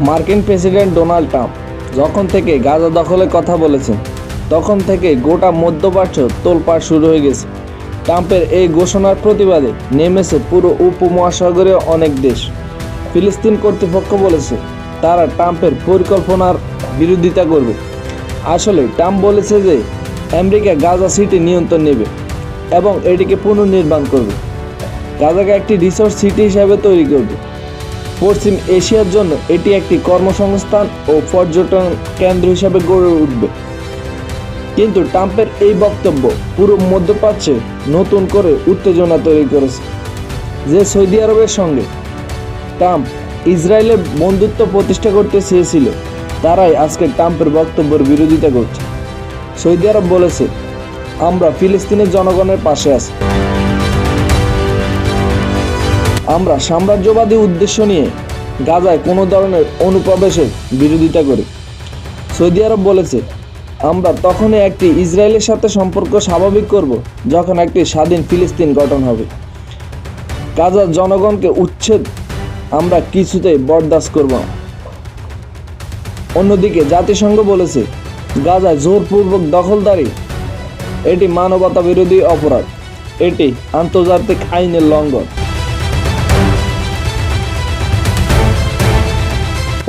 মার্কিন president Donald Trump যখন থেকে গাজা দখলের কথা বলেছেন, তখন থেকে গোটা মধ্যপ্রাচ্য তোলপাড় শুরু হয়ে গেছে। ট্রাম্পের এই ঘোষণার প্রতিবাদে নেমেছে পুরো উপমহাসাগরীয় অনেক দেশ। ফিলিস্তিন কর্তৃপক্ষ বলেছে, তারা ট্রাম্পের পরিকল্পনার বিরোধিতা করবে। আসলে ট্রাম্প বলেছে যে, আমেরিকা গাজা সিটি নিয়ন্ত্রণ নেবে এবং এটিকে পুনর্নির্মাণ করবে। গাজাকে একটি রিসোর্স সিটি হিসাবে তৈরি করবে। পশ্চিম এশিয়ার জন্য এটি একটি কর্মসংস্থান ও পর্যটন কেন্দ্র হিসাবে গড়ে উঠবে। কিন্তু ট্রাম্পের এই বক্তব্য পুরো মধ্যপ্রাচ্যে নতুন করে উত্তেজনা তৈরি করেছে, যে সৌদি আরবের সঙ্গে ট্রাম্প ইসরায়েলের বন্ধুত্ব প্রতিষ্ঠা করতে চেয়েছিল, তারাই আজকে ট্রাম্পের বক্তব্যের বিরোধিতা করছে। সৌদি আরব বলেছে, আমরা ফিলিস্তিনের জনগণের পাশে আছি। আমরা সাম্রাজ্যবাদী উদ্দেশ্য নিয়ে গাজায় কোনো ধরনের অনুপ্রবেশের বিরোধিতা করি। সৌদি আরব বলেছে, আমরা তখনই একটি ইসরায়েলের সাথে সম্পর্ক স্বাভাবিক করব যখন একটি স্বাধীন ফিলিস্তিন গঠন হবে। গাজার জনগণকে উচ্ছেদ আমরা কিছুতেই বরদাস্ত করব না। অন্যদিকে জাতিসংঘ বলেছে, গাজায় জোরপূর্বক দখলদারি, এটি মানবতা বিরোধী অপরাধ। এটি আন্তর্জাতিক আইনের লঙ্ঘন।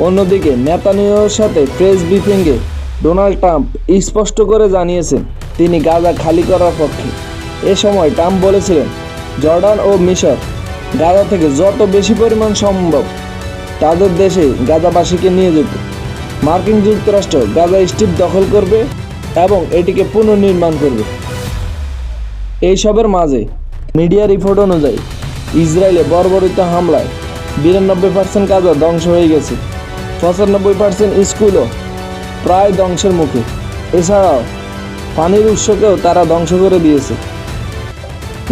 অন্যদিকে নেতানিয়াহুর সাথে প্রেস ব্রিফিংয়ে ডোনাল্ড ট্রাম্প স্পষ্ট করে জানিয়েছেন, তিনি গাজা খালি করার পক্ষে। এ সময় ট্রাম্প বলেছিলেন, জর্ডান ও মিশর গাজা থেকে যত বেশি পরিমাণ সম্ভব তাদের দেশে গাজাবাসীকে নিয়ে যেত। মার্কিন যুক্তরাষ্ট্র গাজা স্ট্রিপ দখল করবে এবং এটিকে পুনর্নির্মাণ করবে। এইসবের মাঝে মিডিয়া রিপোর্ট অনুযায়ী ইসরায়েলে বর্বরিত হামলায় বিরানব্বই পার্সেন্ট গাজা ধ্বংস হয়ে গেছে। পঁচানব্বই পার্সেন্ট স্কুলও প্রায় ধ্বংসের মুখে। এছাড়াও, পানির উৎসকেও তারা ধ্বংস করে দিয়েছে।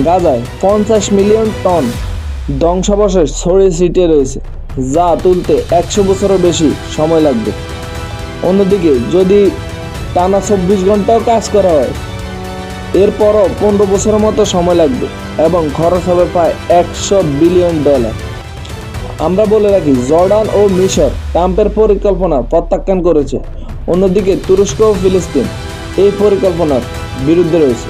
গাজায় পঞ্চাশ মিলিয়ন টন ধ্বংসাবশেষ ছড়িয়ে ছিটিয়ে রয়েছে, যা তুলতে একশো বছরের বেশি সময় লাগবে। অন্যদিকে, যদি টানা চব্বিশ ঘন্টাও কাজ করা হয়, এরপরও পনেরো বছরের মতো সময় লাগবে এবং খরচ হবে প্রায় একশো বিলিয়ন ডলার। আমরা বলে রাখি, জর্ডান ও মিশর ট্রাম্পের পরিকল্পনা প্রত্যাখ্যান করেছে। অন্যদিকে তুরস্ক ও ফিলিস্তিন এই পরিকল্পনার বিরুদ্ধে রয়েছে।